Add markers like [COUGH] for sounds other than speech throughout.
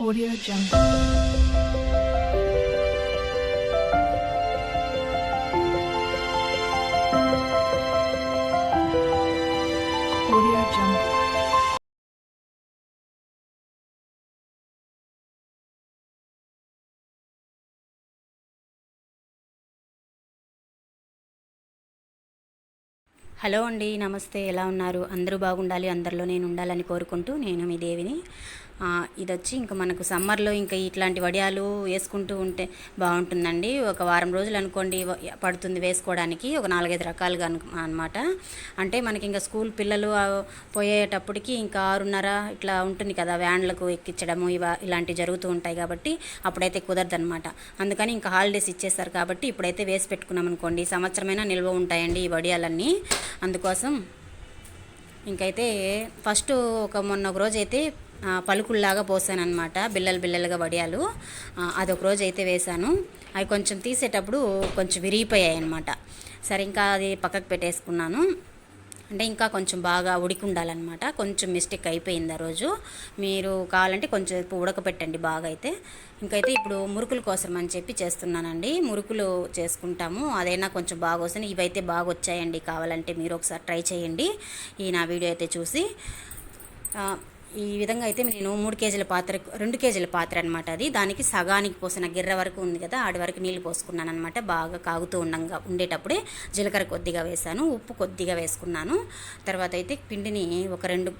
Audio Jungle. Audio Jungle. Hello అండి నమస్తే ఎలా ఉన్నారు అందరూ బాగుండాలి అందరిలో నేను ఉండాలని కోరుకుంటూ నేను మీ దేవిని ఇది వచ్చి ఇంకా మనకు సమ్మర్లో ఇంకా ఇట్లాంటి వడియాలు వేసుకుంటూ ఉంటే బాగుంటుందండి. ఒక వారం రోజులు అనుకోండి పడుతుంది వేసుకోవడానికి. ఒక నాలుగైదు రకాలుగా అనమాట అంటే మనకి ఇంకా స్కూల్ పిల్లలు పోయేటప్పటికి ఇంకా ఆరున్నర ఇట్లా ఉంటుంది కదా వ్యాన్లకు ఎక్కించడము ఇవ ఇలాంటివి జరుగుతూ ఉంటాయి కాబట్టి అప్పుడైతే కుదరదనమాట అందుకని ఇంకా హాలిడేస్ ఇచ్చేస్తారు కాబట్టి ఇప్పుడైతే వేసి పెట్టుకున్నాం అనుకోండి. సంవత్సరమైనా నిల్వ ఉంటాయండి ఈ వడియాలన్నీ. అందుకోసం ఇంకైతే ఫస్ట్ ఒక మొన్న ఒక రోజు అయితే పలుకుల్లాగా పోసాను అనమాట బిల్లలు బిల్లలుగా వడియాలు. అదొక రోజు అయితే వేశాను అవి కొంచెం తీసేటప్పుడు కొంచెం విరిగిపోయాయి అనమాట సరే ఇంకా అది పక్కకు పెట్టేసుకున్నాను. అంటే ఇంకా కొంచెం బాగా ఉడికి ఉండాలన్నమాట కొంచెం మిస్టేక్ అయిపోయింది ఆ రోజు. మీరు కావాలంటే కొంచెం ఉడకపెట్టండి బాగా అయితే. ఇంకైతే ఇప్పుడు మురుకుల కోసం అని చెప్పి చేస్తున్నానండి. మురుకులు చేసుకుంటాము. అదైనా కొంచెం బాగా వస్తుంది. ఇవైతే బాగా వచ్చాయండి. కావాలంటే మీరు ఒకసారి ట్రై చేయండి. ఈ నా వీడియో అయితే చూసి. ఈ విధంగా అయితే నేను మూడు కేజీల పాత్ర రెండు కేజీల పాత్ర అనమాట అది. దానికి సగానికి పోసిన గిర్ర వరకు ఉంది కదా ఆడి వరకు నీళ్ళు పోసుకున్నాను అనమాట బాగా కాగుతూ ఉండంగా ఉండేటప్పుడే జీలకర్ర కొద్దిగా వేసాను ఉప్పు కొద్దిగా వేసుకున్నాను. తర్వాత అయితే పిండిని ఒక రెండు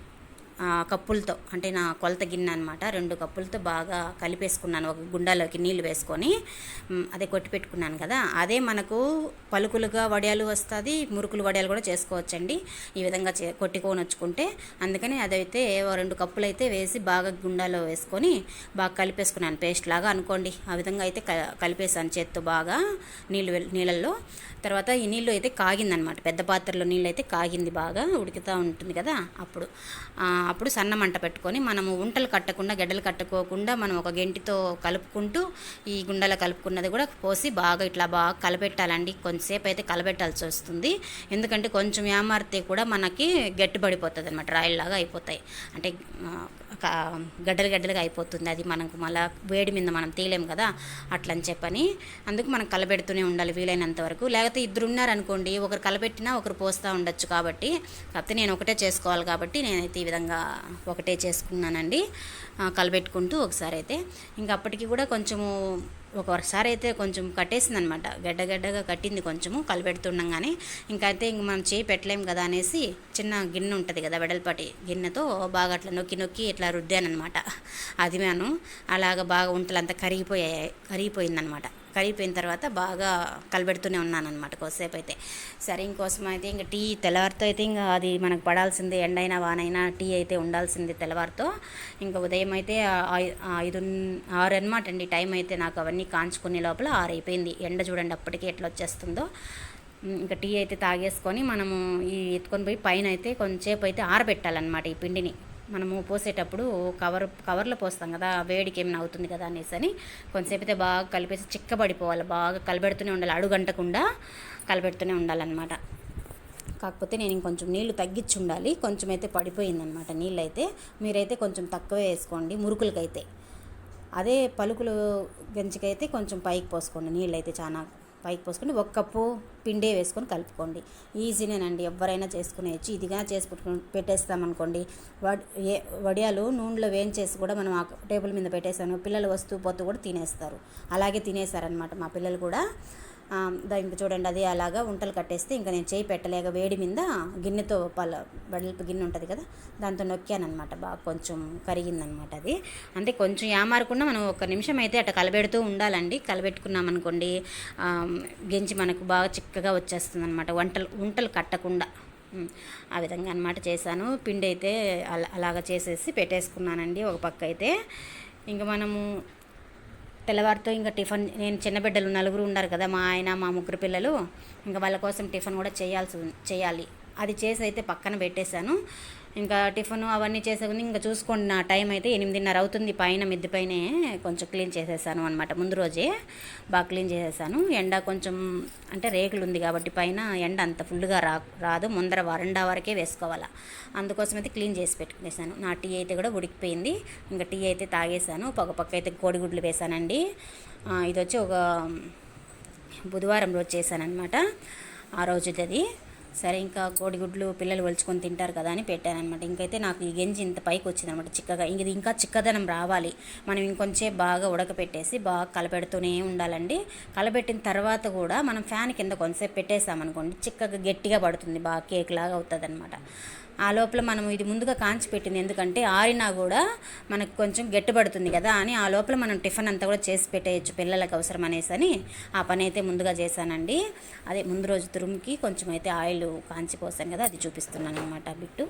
కప్పులతో అంటే నా కొలత గిన్నె అనమాట రెండు కప్పులతో బాగా కలిపేసుకున్నాను. ఒక గుండాలోకి నీళ్ళు వేసుకొని అదే కొట్టి పెట్టుకున్నాను కదా. అదే మనకు పలుకులుగా వడియాలు వస్తుంది మురుకులు వడియాలు కూడా చేసుకోవచ్చండి. ఈ విధంగా చే కొట్టుకొని వచ్చుకుంటే అందుకని అదైతే రెండు కప్పులు అయితే వేసి బాగా గుండాలో వేసుకొని బాగా కలిపేసుకున్నాను. పేస్ట్ లాగా అనుకోండి. ఆ విధంగా అయితే క కలిపేసాను చేత్తో బాగా నీళ్ళు నీళ్ళల్లో. తర్వాత ఈ నీళ్ళు అయితే కాగిందనమాట పెద్ద పాత్రలో నీళ్ళు అయితే కాగింది బాగా ఉడుకుతూ ఉంటుంది కదా అప్పుడు. అప్పుడు సన్న మంట పెట్టుకొని మనము ఉంటలు కట్టకుండా గడ్డలు కట్టుకోకుండా మనం ఒక గెంటితో కలుపుకుంటూ ఈ గుండెలో కలుపుకున్నది కూడా పోసి బాగా ఇట్లా బాగా కలపెట్టాలండి. కొంతసేపు అయితే కలపెట్టాల్సి వస్తుంది. ఎందుకంటే కొంచెం ఏమారితే కూడా మనకి గట్టిపడిపోతుంది అనమాట రాయిల్లాగా అయిపోతాయి. అంటే గడ్డలు గడ్డలుగా అయిపోతుంది. అది మనకు మళ్ళీ వేడి మీద మనం తీయలేం కదా అట్లా అని చెప్పని అందుకు మనం కలబెడుతూనే ఉండాలి వీలైనంత వరకు. లేకపోతే ఇద్దరు ఉన్నారనుకోండి ఒకరు కలబెట్టినా ఒకరు పోస్తూ ఉండొచ్చు కాబట్టి కాకపోతే నేను ఒకటే చేసుకోవాలి కాబట్టి నేనైతే ఈ విధంగా ఒకటే చేసుకున్నానండి. కలబెట్టుకుంటూ ఒకసారి అయితే. ఇంకా అప్పటికి కూడా కొంచెము ఒకసారి అయితే కొంచెం కట్టేసింది అనమాట గడ్డ గడ్డగా కట్టింది కొంచెము కలబెడుతుండగానే. ఇంకైతే ఇంక మనం చేయి పెట్టలేం కదా అనేసి చిన్న గిన్నె ఉంటుంది కదా వెడల్పాటి గిన్నెతో బాగా అట్లా నొక్కి నొక్కి ఇట్లా రుద్దానమాట అది మేను అలాగ బాగా ఉంటలంతా కరిగిపోయాయి కరిగిపోయిందనమాట. కరిగిపోయిన తర్వాత బాగా కలబెడుతూనే ఉన్నానమాట కొద్దిసేపు అయితే సరే ఇంకోసం అయితే ఇంకా టీ తెల్లవారితో అయితే ఇంకా అది మనకు పడాల్సిందే ఎండైనా వానైనా టీ అయితే ఉండాల్సిందే తెల్లవారితో. ఇంకా ఉదయం అయితే ఐదు ఆరు అనమాట అండి టైం అయితే నాకు అవన్నీ కాంచుకునే లోపల ఆరు అయిపోయింది ఎండ చూడండి అప్పటికి ఎట్లా వచ్చేస్తుందో. ఇంకా టీ అయితే తాగేసుకొని మనము ఈ ఎత్తుకొని పోయి పైన అయితే కొంచెంసేపు అయితే ఆరబెట్టాలన్నమాట ఈ పిండిని. మనము పోసేటప్పుడు కవర్ కవర్లో పోస్తాం కదా వేడికి ఏమైనా అవుతుంది కదా అనేసి అని. కొంతసేపు అయితే బాగా కలిపేసి చిక్కబడిపోవాలి బాగా కలబెడుతూనే ఉండాలి అడుగంటకుండా కలబెడుతూనే ఉండాలన్నమాట. కాకపోతే నేను ఇంకొంచెం నీళ్ళు తగ్గించి ఉండాలి కొంచెం అయితే పడిపోయిందనమాట నీళ్ళు అయితే మీరైతే కొంచెం తక్కువే వేసుకోండి మురుకులకైతే. అదే పలుకులు గంజికైతే కొంచెం పైకి పోసుకోండి నీళ్ళు అయితే చాలా పైకి పోసుకొని ఒక కప్పు పిండే వేసుకొని కలుపుకోండి. ఈజీనేనండి ఎవరైనా చేసుకునేయచ్చు ఇదిగా చేసి పెట్టేస్తామనుకోండి. వడ్ ఏ వడియాలు నూనెలో వేయించేసి కూడా మనం ఆ టేబుల్ మీద పెట్టేసాను పిల్లలు వస్తూ పోతూ కూడా తినేస్తారు. అలాగే తినేసారనమాట మా పిల్లలు కూడా. ఇంక చూడండి అది అలాగా ఉంటలు కట్టేస్తే ఇంకా నేను చేయి పెట్టలేక వేడి మీద గిన్నెతో పల వెడల్పు గిన్నె ఉంటుంది కదా దాంతో నొక్కానమాట బాగా కొంచెం కరిగిందనమాట అది. అంటే కొంచెం ఏమారకుండా మనం ఒక నిమిషం అయితే అట్లా కలబెడుతూ ఉండాలండి. కలబెట్టుకున్నామనుకోండి గెంజి మనకు బాగా చిక్కగా వచ్చేస్తుంది అనమాట వంటలు ఉంటలు కట్టకుండా. ఆ విధంగా అనమాట చేశాను. పిండి అయితే అలా అలాగ చేసేసి పెట్టేసుకున్నానండి ఒక పక్క అయితే ఇంకా మనము తెల్లవారితో ఇంకా టిఫిన్ నేను చిన్న బిడ్డలు నలుగురు ఉన్నారు కదా మా ఆయన మా ముగ్గురు పిల్లలు ఇంకా వాళ్ళ కోసం టిఫిన్ కూడా చేయాల్సి చేయాలి. అది చేసి అయితే పక్కన పెట్టేశాను. ఇంకా టిఫిన్ అవన్నీ చేసేది ఇంకా చూసుకోండి నా టైం అయితే ఎనిమిదిన్నర అవుతుంది. పైన మిద్ది పైనే కొంచెం క్లీన్ చేసేసాను అనమాట ముందు రోజే బాగా క్లీన్ చేసేసాను. ఎండ కొంచెం అంటే రేకులు ఉంది కాబట్టి పైన ఎండ అంత ఫుల్గా రా రాదు. ముందర వరండా వరకే వేసుకోవాలా. అందుకోసం అయితే క్లీన్ చేసి పెట్టుకునేసాను నా టీ అయితే కూడా ఉడికిపోయింది. ఇంకా టీ అయితే తాగేసాను. పక్క పక్క అయితే కోడిగుడ్లు వేసానండి. ఇది వచ్చి ఒక బుధవారం రోజు చేశానమాట ఆ రోజుది అది. సరే ఇంకా కోడిగుడ్లు పిల్లలు ఒలుచుకొని తింటారు కదా అని పెట్టానమాట ఇంకైతే నాకు ఈ గెంజి ఇంత పైకి వచ్చింది అనమాట చిక్కగా. ఇంక ఇది ఇంకా చిక్కదనం రావాలి. మనం ఇంకొంచెం బాగా ఉడకపెట్టేసి బాగా కలపెడుతూనే ఉండాలండి. కలపెట్టిన తర్వాత కూడా మనం ఫ్యాన్ కింద కొంతసేపు పెట్టేసామనుకోండి చిక్కగా గట్టిగా పడుతుంది. బాగా కేక్ లాగా అవుతుంది అనమాట ఆ లోపల మనం ఇది ముందుగా కాంచి పెట్టింది ఎందుకంటే ఆరినా కూడా మనకు కొంచెం గట్టిపడుతుంది కదా అని ఆ లోపల మనం టిఫిన్ అంతా కూడా చేసి పెట్టేయచ్చు పిల్లలకు అవసరం అనేసి అని ఆ పని అయితే ముందుగా చేశానండి. అదే ముందు రోజు తురుముకి కొంచెం అయితే ఆయిల్ కాంచి పోసాను కదా అది చూపిస్తున్నాను అనమాట బిట్టు.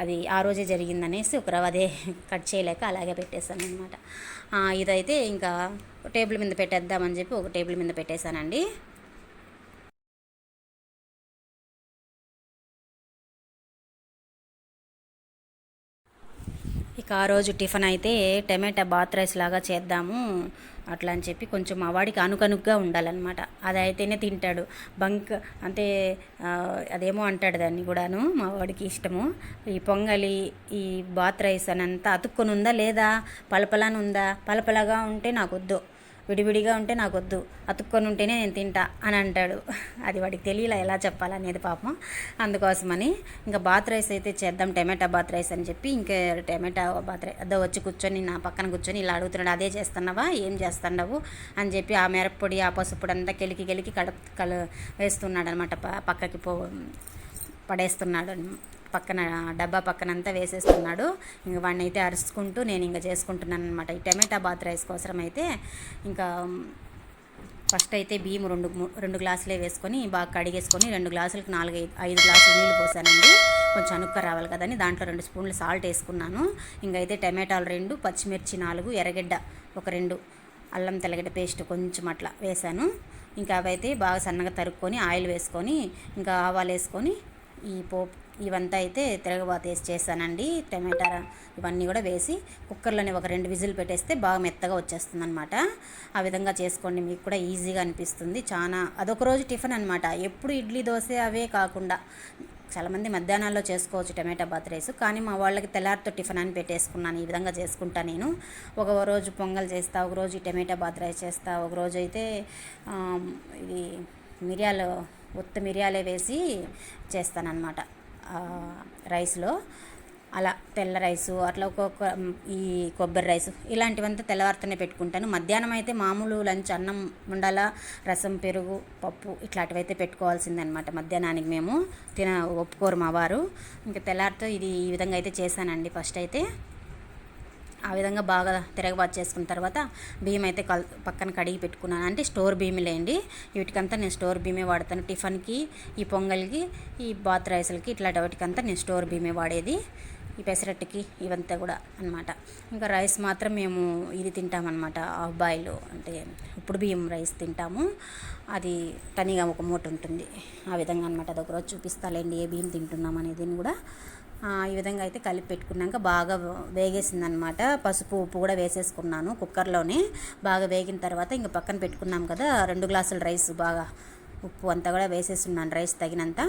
అది ఆ రోజే జరిగిందనేసి ఒక రవ్వ అదే కట్ చేయలేక అలాగే పెట్టేశాను అనమాట ఇదైతే ఇంకా టేబుల్ మీద పెట్టేద్దామని చెప్పి ఒక టేబుల్ మీద పెట్టేశానండి. ఇక ఆ రోజు టిఫిన్ అయితే టమాటా బాత్ రైస్ లాగా చేద్దాము అట్లా అని చెప్పి కొంచెం మా వాడికి అనుకనుగ్గా ఉండాలన్నమాట. అది అయితేనే తింటాడు. బంక్ అంటే అదేమో అంటాడు దాన్ని కూడాను మా వాడికి ఇష్టము. ఈ పొంగలి ఈ బాత్ రైస్ అని అంతా అతుక్కొని ఉందా లేదా? పలపలాని ఉందా? పలపలగా ఉంటే నాకు వద్దు. విడివిడిగా ఉంటే నాకు వద్దు అతుక్కొని ఉంటేనే నేను తింటా అని అంటాడు. అది వాడికి తెలియలా ఎలా చెప్పాలనేది పాపం. అందుకోసమని ఇంకా బాత్ రైస్ అయితే చేద్దాం టమాటా బాత్ రైస్ అని చెప్పి ఇంకా టమాటా బాత్ రైస్ అదో వచ్చి కూర్చొని నా పక్కన కూర్చొని ఇలా అడుగుతున్నాడు అదే చేస్తున్నావా? ఏం చేస్తున్నావు? అని చెప్పి ఆ మిరప్పొడి ఆ పసుపొడి అంతా కెలికి కెలికి కడ కల వేస్తున్నాడు అనమాట పక్కకి పో పడేస్తున్నాడు. పక్కన డబ్బా పక్కన అంతా వేసేస్తున్నాడు. ఇంక వాడిని అయితే అరుచుకుంటూ నేను ఇంకా చేసుకుంటున్నాను అనమాట ఈ టమాటా బాత్ రైస్ కోసం అయితే ఇంకా ఫస్ట్ అయితే బియ్యం రెండు రెండు గ్లాసులే వేసుకొని బాగా కడిగేసుకొని రెండు గ్లాసులకు నాలుగు ఐదు ఐదు గ్లాసులు నీళ్ళు పోసానండి. కొంచెం అనుక్క రావాలి కదని దాంట్లో రెండు స్పూన్లు సాల్ట్ వేసుకున్నాను. ఇంకైతే టమాటాలు రెండు పచ్చిమిర్చి నాలుగు ఎర్రగడ్డ ఒక రెండు అల్లం తెల్లగడ్డ పేస్ట్ కొంచెం అట్లా వేసాను. ఇంకా అవైతే బాగా సన్నగా తరుక్కొని ఆయిల్ వేసుకొని ఇంకా ఆవాలు వేసుకొని ఈ పోపు ఇవంతా అయితే తిరగబాత వేసి చేశానండి. టమాటా ఇవన్నీ కూడా వేసి కుక్కర్లోనే ఒక రెండు విజిల్ పెట్టేస్తే బాగా మెత్తగా వచ్చేస్తుంది అనమాట ఆ విధంగా చేసుకోండి మీకు కూడా ఈజీగా అనిపిస్తుంది. చాలా అదొక రోజు టిఫిన్ అనమాట ఎప్పుడు ఇడ్లీ దోశ అవే కాకుండా చాలామంది మధ్యాహ్నాల్లో చేసుకోవచ్చు టమాటా బాత్ రైస్. కానీ మా వాళ్ళకి తెల్లారితో టిఫిన్ అని పెట్టేసుకున్నాను. ఈ విధంగా చేసుకుంటా నేను. ఒక రోజు పొంగల్ చేస్తా ఒక రోజు టమాటా బాత్ రైస్ చేస్తా ఒక రోజు అయితే ఇది మిరియాలు ఉత్త మిరియాలే వేసి చేస్తానన్నమాట. రైస్లో అలా తెల్ల రైసు అట్లా ఒక్కొక్క ఈ కొబ్బరి రైసు ఇలాంటివంతా తెల్లవారితోనే పెట్టుకుంటాను. మధ్యాహ్నం అయితే మామూలు లంచ్ అన్నం ఉండాలా రసం పెరుగు పప్పు ఇట్లాంటివైతే పెట్టుకోవాల్సిందనమాట. మధ్యాహ్నానికి మేము తిన ఒప్పుకోరు మా వారు. ఇంకా తెల్లారితో ఇది ఈ విధంగా అయితే చేశానండి ఫస్ట్ అయితే. ఆ విధంగా బాగా తిరగబాటు చేసుకున్న తర్వాత బియ్యం అయితే కల్ పక్కన కడిగి పెట్టుకున్నాను. అంటే స్టోర్ బియ్యమేలేండి. వీటికంతా నేను స్టోర్ బియ్యమే వాడతాను. టిఫిన్కి ఈ పొంగల్కి ఈ బాత్ రైస్లకి ఇట్లాంటి వాటికంతా నేను స్టోర్ బియ్యమే వాడేది. ఈ పెసరట్టుకి ఇవంతా కూడా అన్నమాట. ఇంకా రైస్ మాత్రం మేము ఇది తింటామన్నమాట. హాఫ్ బాయిల్ అంటే ఇప్పుడు బియ్యం రైస్ తింటాము. అది తనిగా ఒక మూట ఉంటుంది. ఆ విధంగా అనమాట అది ఒకరోజు చూపిస్తాలేండి ఏ బియ్యం తింటున్నాం అనేది కూడా. ఈ విధంగా అయితే కలిపి పెట్టుకున్నాక బాగా వేగేసింది అనమాట పసుపు ఉప్పు కూడా వేసేసుకున్నాను కుక్కర్లోనే. బాగా వేగిన తర్వాత ఇంక పక్కన పెట్టుకున్నాం కదా రెండు గ్లాసుల రైస్ బాగా ఉప్పు అంతా కూడా వేసేస్తున్నాను రైస్ తగినంత.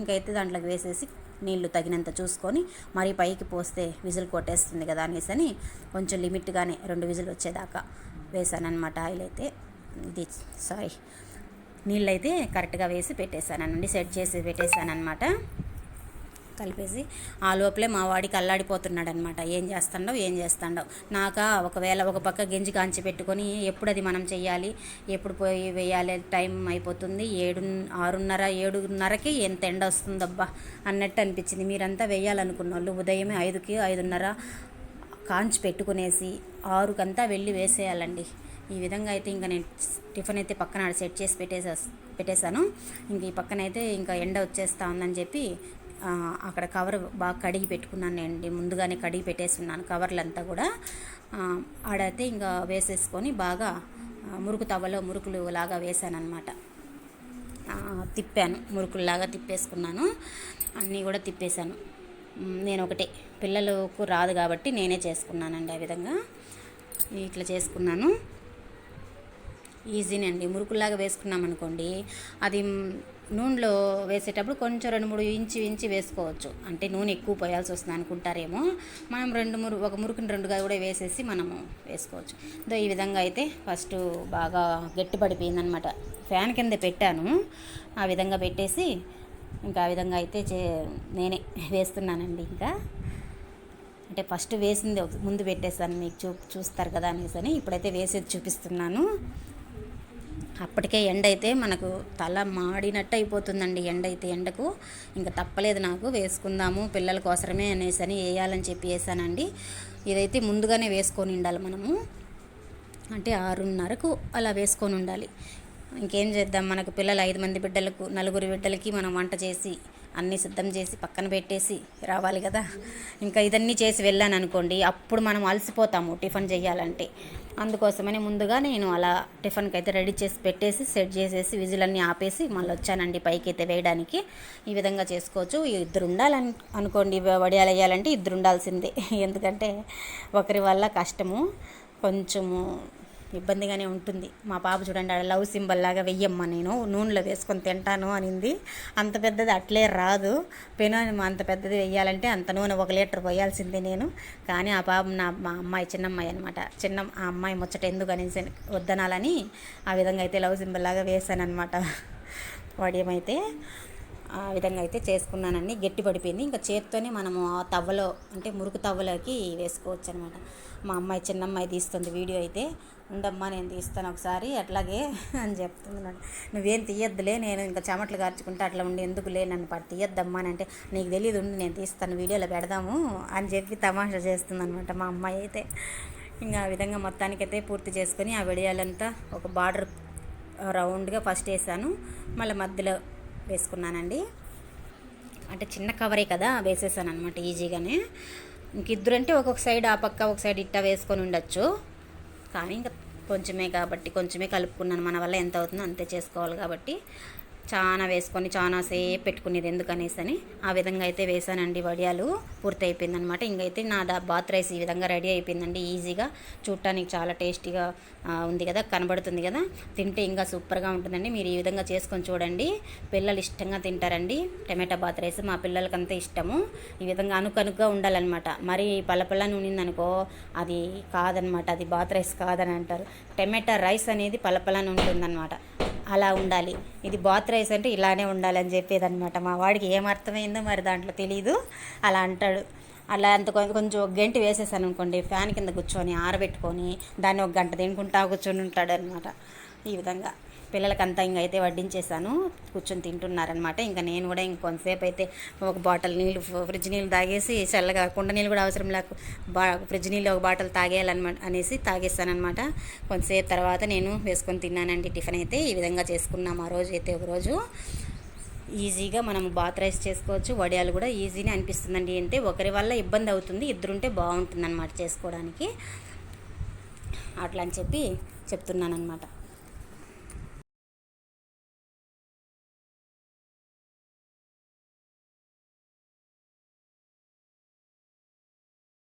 ఇంకైతే దాంట్లోకి వేసేసి నీళ్ళు తగినంత చూసుకొని మరీ పైకి పోస్తే విజిల్ కొట్టేస్తుంది కదా అనేసి అని కొంచెం లిమిట్గానే రెండు విజిల్ వచ్చేదాకా వేసాను ఆయిల్ అయితే. ఇది సారీ నీళ్ళు అయితే కరెక్ట్గా వేసి పెట్టేశానండి సెట్ చేసి పెట్టేశానమాట కలిపేసి ఆ లోపలే మా వాడికి అల్లాడిపోతున్నాడు అనమాట ఏం చేస్తాడో ఏం చేస్తాడో నాక ఒకవేళ ఒక పక్క గెంజి కాంచి పెట్టుకొని ఎప్పుడు అది మనం చెయ్యాలి? ఎప్పుడు పోయి వేయాలి? టైం అయిపోతుంది. ఏడు ఆరున్నర ఏడున్నరకి ఎంత ఎండ వస్తుందబ్బా అన్నట్టు అనిపించింది. మీరంతా వేయాలనుకున్న వాళ్ళు ఉదయమే ఐదుకి ఐదున్నర కాంచి పెట్టుకునేసి ఆరుకంతా వెళ్ళి వేసేయాలండి. ఈ విధంగా అయితే ఇంకా నేను టిఫిన్ అయితే పక్కన సెట్ చేసి పెట్టేసా పెట్టేశాను. ఇంక ఈ పక్కన అయితే ఇంకా ఎండ వచ్చేస్తా ఉందని చెప్పి అక్కడ కవర్ బాగా కడిగి పెట్టుకున్నాను అండి ముందుగానే కడిగి పెట్టేస్తున్నాను కవర్లంతా కూడా. ఆడైతే ఇంకా వేసేసుకొని బాగా మురుకు తవ్వలో మురుకులు లాగా వేసాను అనమాట తిప్పాను మురుకుల్లాగా తిప్పేసుకున్నాను. అన్నీ కూడా తిప్పేశాను. నేను ఒకటే పిల్లలకు రాదు కాబట్టి నేనే చేసుకున్నానండి ఆ విధంగా. ఇట్లా చేసుకున్నాను. ఈజీనే అండి. మురుకుల్లాగా వేసుకున్నాం అనుకోండి అది నూనెలో వేసేటప్పుడు కొంచెం రెండు మూడు ఇంచి ఇంచి వేసుకోవచ్చు. అంటే నూనె ఎక్కువ పోయాల్సి వస్తుంది అనుకుంటారేమో. మనం రెండు మురు ఒక మురుకుని రెండుగా కూడా వేసేసి మనము వేసుకోవచ్చు. దో ఈ విధంగా అయితే ఫస్ట్ బాగా గట్టి పడిపోయిందనమాట ఫ్యాన్ కింద పెట్టాను. ఆ విధంగా పెట్టేసి ఇంకా ఆ విధంగా అయితే చే నేనే వేస్తున్నానండి ఇంకా. అంటే ఫస్ట్ వేసింది ముందు పెట్టేసాను మీకు చూ చూస్తారు కదా అనేసి అని ఇప్పుడైతే వేసేది చూపిస్తున్నాను. అప్పటికే ఎండ అయితే మనకు తల మాడినట్టు అయిపోతుందండి ఎండ అయితే ఎండకు. ఇంకా తప్పలేదు నాకు వేసుకుందాము పిల్లల కోసమే అనేసి అని వేయాలని చెప్పి వేసానండి. ఇదైతే ముందుగానే వేసుకొని ఉండాలి మనము. అంటే ఆరున్నరకు అలా వేసుకొని ఉండాలి. ఇంకేం చేద్దాం మనకు పిల్లలు ఐదు మంది బిడ్డలకు నలుగురు బిడ్డలకి మనం వంట చేసి అన్నీ సిద్ధం చేసి పక్కన పెట్టేసి రావాలి కదా. ఇంకా ఇదన్నీ చేసి వెళ్ళాను అనుకోండి అప్పుడు మనం అలసిపోతాము టిఫిన్ చేయాలంటే. అందుకోసమని ముందుగా నేను అలా టిఫిన్కి అయితే రెడీ చేసి పెట్టేసి సెట్ చేసేసి విజిలన్నీ ఆపేసి మళ్ళీ వచ్చానండి పైకి అయితే వేయడానికి. ఈ విధంగా చేసుకోవచ్చు. ఇద్దరు ఉండాలని అనుకోండి వడియాలు వేయాలంటే ఇద్దరు ఉండాల్సిందే. [LAUGHS] ఎందుకంటే ఒకరి వల్ల కష్టము కొంచెము ఇబ్బందిగానే ఉంటుంది. మా పాప చూడండి ఆడ లవ్ సింబల్ లాగా వెయ్యమ్మా నేను నూనెలో వేసుకొని తింటాను అనింది. అంత పెద్దది అట్లే రాదు. పెను అంత పెద్దది వెయ్యాలంటే అంత నూనె ఒక లీటర్ పోయాల్సిందే నేను. కానీ ఆ పాప నా మా అమ్మాయి చిన్న అమ్మాయి అనమాట చిన్న ఆ అమ్మాయి ముచ్చట ఎందుకు అనేసి వద్దనాలని ఆ విధంగా అయితే లవ్ సింబల్ లాగా వేసాను అనమాట వడియం ఆ విధంగా అయితే చేసుకున్నానండి. గట్టి పడిపోయింది. ఇంకా చేత్తోనే మనము ఆ తవ్వలో అంటే మురుకు తవ్వలోకి వేసుకోవచ్చు అనమాట మా అమ్మాయి చిన్న అమ్మాయి తీస్తుంది వీడియో అయితే. ఉండమ్మా నేను తీస్తాను ఒకసారి అట్లాగే అని చెప్తుంది నువ్వేం తీయద్దులే నేను ఇంకా చెమటలు గార్చుకుంటే అట్లా ఉండి ఎందుకులే నన్ను పట్టు తీయద్దమ్మా అని అంటే నీకు తెలియదు ఉండి నేను తీస్తాను వీడియోలో పెడదాము అని చెప్పి తమాషా చేస్తుంది అనమాట మా అమ్మాయి అయితే. ఇంకా ఆ విధంగా మొత్తానికైతే పూర్తి చేసుకొని ఆ విడియాలంతా ఒక బార్డర్ రౌండ్గా ఫస్ట్ వేసాను. మళ్ళీ మధ్యలో వేసుకున్నానండి. అంటే చిన్న కవరే కదా వేసేసాను అనమాట ఈజీగానే. ఇంక ఇద్దరంటే ఒక్కొక్క సైడ్ ఆ పక్క ఒక సైడ్ ఇట్టా వేసుకొని ఉండొచ్చు. కానీ ఇంకా కొంచెమే కాబట్టి కొంచెమే కలుపుకున్నాను. మన వల్ల ఎంత అవుతుందో అంతే చేసుకోవాలి కాబట్టి. చాలా వేసుకొని చాలా సేపు పెట్టుకునేది ఎందుకనేసి అని ఆ విధంగా అయితే వేసానండి వడియాలు పూర్తి అయిపోయిందనమాట ఇంకైతే నా దా బాత్ రైస్ ఈ విధంగా రెడీ అయిపోయిందండి ఈజీగా చూడటానికి చాలా టేస్టీగా ఉంది కదా కనబడుతుంది కదా. తింటే ఇంకా సూపర్గా ఉంటుందండి మీరు ఈ విధంగా చేసుకొని చూడండి. పిల్లలు ఇష్టంగా తింటారండి టమాటా బాత్ రైస్ మా పిల్లలకంతా ఇష్టము. ఈ విధంగా అనుకనుగ్గా ఉండాలన్నమాట. మరి పలపలని నూనిందనుకో అది కాదనమాట అది బాత్ రైస్ కాదని అంటారు టమాటా రైస్ అనేది పలపలని ఉంటుందన్నమాట అలా ఉండాలి. ఇది బాత్ రైస్ అంటే ఇలానే ఉండాలని చెప్పేది అనమాట మా వాడికి ఏం అర్థమైందో మరి దాంట్లో తెలియదు అలా అంటాడు. అలా అంత కొంచెం ఒక గంట వేసేసాను అనుకోండి ఫ్యాన్ కింద కూర్చొని ఆరబెట్టుకొని దాన్ని ఒక గంట తినుకుంటా కూర్చొని ఉంటాడు అనమాట ఈ విధంగా. పిల్లలకంతా ఇంకైతే అయితే వడ్డించేసాను. కూర్చొని తింటున్నారనమాట. ఇంకా నేను కూడా ఇంకొంతసేపు అయితే ఒక బాటిల్ నీళ్ళు ఫ్రిడ్జ్ నీళ్ళు తాగేసి చల్లగా కుండ నీళ్ళు కూడా అవసరం లేక బా ఫ్రిడ్జ్ నీళ్ళు ఒక బాటిల్ తాగేయాలన్నమాట అనేసి తాగేస్తానమాట కొంతసేపు తర్వాత నేను వేసుకొని తిన్నానండి టిఫిన్ అయితే. ఈ విధంగా చేసుకున్నాం ఆ రోజు అయితే ఒకరోజు ఈజీగా మనం బాత్ రైస్ చేసుకోవచ్చు. వడియాలు కూడా ఈజీనే అనిపిస్తుందండి. అంటే ఒకరి వల్ల ఇబ్బంది అవుతుంది. ఇద్దరుంటే బాగుంటుంది అనమాట చేసుకోవడానికి. అట్లా అని చెప్పి చెప్తున్నానమాట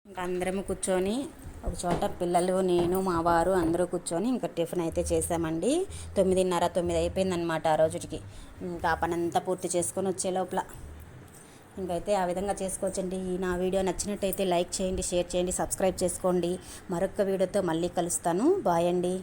ఇంకా అందరము కూర్చొని ఒక చోట పిల్లలు నేను మా వారు అందరూ కూర్చొని ఇంకా టిఫిన్ అయితే చేసామండి. తొమ్మిదిన్నర తొమ్మిది అయిపోయిందనమాట ఆ రోజుకి ఇంకా పనంతా పూర్తి చేసుకొని వచ్చే లోపల. ఇంకైతే ఆ విధంగా చేసుకోవచ్చండి. నా వీడియో నచ్చినట్టయితే లైక్ చేయండి షేర్ చేయండి సబ్స్క్రైబ్ చేసుకోండి. మరొక వీడియోతో మళ్ళీ కలుస్తాను. బాయ్ అండి.